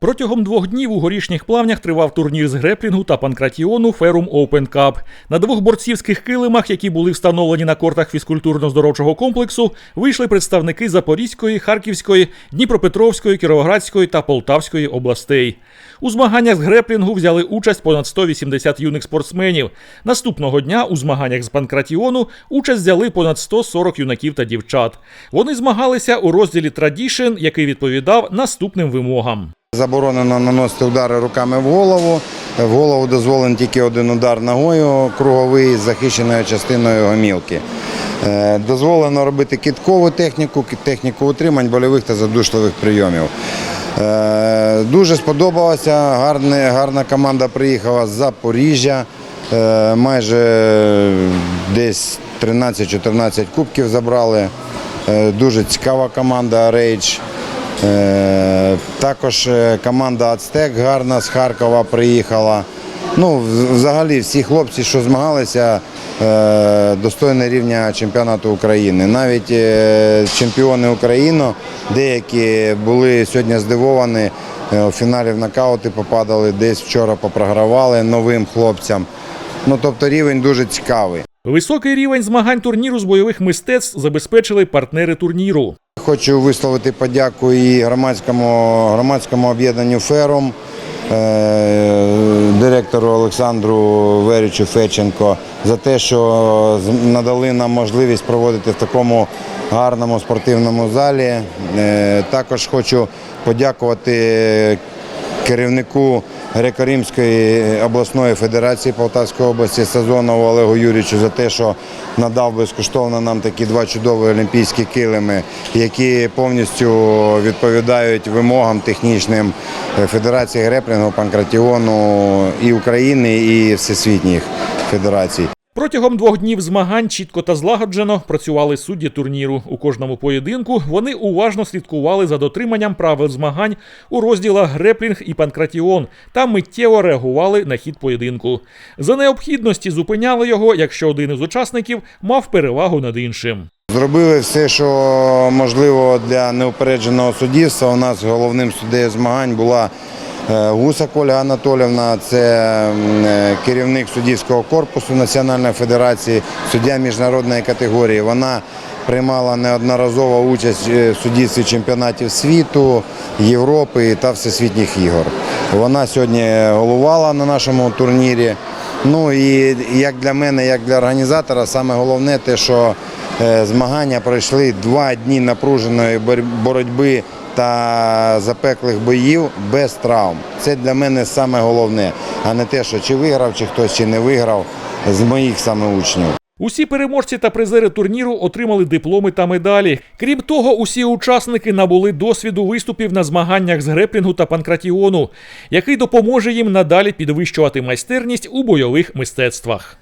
Протягом двох днів у горішніх плавнях тривав турнір з греплінгу та панкратіону Ферум Open Cup. На двох борцівських килимах, які були встановлені на кортах фізкультурно-здоровчого комплексу, вийшли представники Запорізької, Харківської, Дніпропетровської, Кіровоградської та Полтавської областей. У змаганнях з греплінгу взяли участь понад 180 юних спортсменів. Наступного дня у змаганнях з панкратіону участь взяли понад 140 юнаків та дівчат. Вони змагалися у розділі Tradition, який відповідав наступним вимогам. Заборонено наносити удари руками в голову. В голову дозволений тільки один удар ногою круговий з захищеною частиною гомілки. Е, Дозволено робити киткову техніку, техніку утримань, больових та задушливих прийомів. Е, Дуже сподобалося. Гарне, гарна команда приїхала з Запоріжжя. Е, Майже десь 13-14 кубків забрали. Дуже цікава команда Rage. Е, Також е, команда Ацтек гарна з Харкова приїхала. Ну, взагалі, всі хлопці, що змагалися, е, достойні рівня чемпіонату України. Навіть чемпіони України, деякі були сьогодні здивовані. У фіналі в нокаути попадали, десь вчора попрогравали новим хлопцям. Ну, тобто рівень дуже цікавий. Високий рівень змагань турніру з бойових мистецтв забезпечили партнери турніру. Хочу висловити подяку і громадському, громадському об'єднанню Ферум, е, директору Олександру Веричу Феченко за те, що надали нам можливість проводити в такому гарному спортивному залі. Е, Також хочу подякувати керівнику Греко-Римської обласної федерації Полтавської області Сазонову Олегу Юрійовичу за те, що надав безкоштовно нам такі два чудові олімпійські килими, які повністю відповідають вимогам технічним Федерації греплінгу, панкратіону і України, і всесвітніх федерацій. Протягом двох днів змагань чітко та злагоджено працювали судді турніру. У кожному поєдинку вони уважно слідкували за дотриманням правил змагань у розділах греплінг і панкратіон та миттєво реагували на хід поєдинку. За необхідності зупиняли його, якщо один із учасників мав перевагу над іншим. Зробили все, що можливо для неупередженого суддівства. У нас головним суддею змагань була Гусак Ольга Анатолівна, це е, керівник суддівського корпусу Національної федерації, суддя міжнародної категорії. Вона приймала неодноразово участь е, в суддівстві чемпіонатів світу, Європи та всесвітніх ігор. Вона сьогодні головувала на нашому турнірі. Ну і як для мене, як для організатора, саме головне те, що е, змагання пройшли два дні напруженої бор- боротьби та запеклих боїв без травм. Це для мене саме головне, а не те, що чи виграв, чи хтось чи не виграв з моїх саме учнів. Усі переможці та призери турніру отримали дипломи та медалі. Крім того, усі учасники набули досвіду виступів на змаганнях з греплінгу та панкратіону, який допоможе їм надалі підвищувати майстерність у бойових мистецтвах.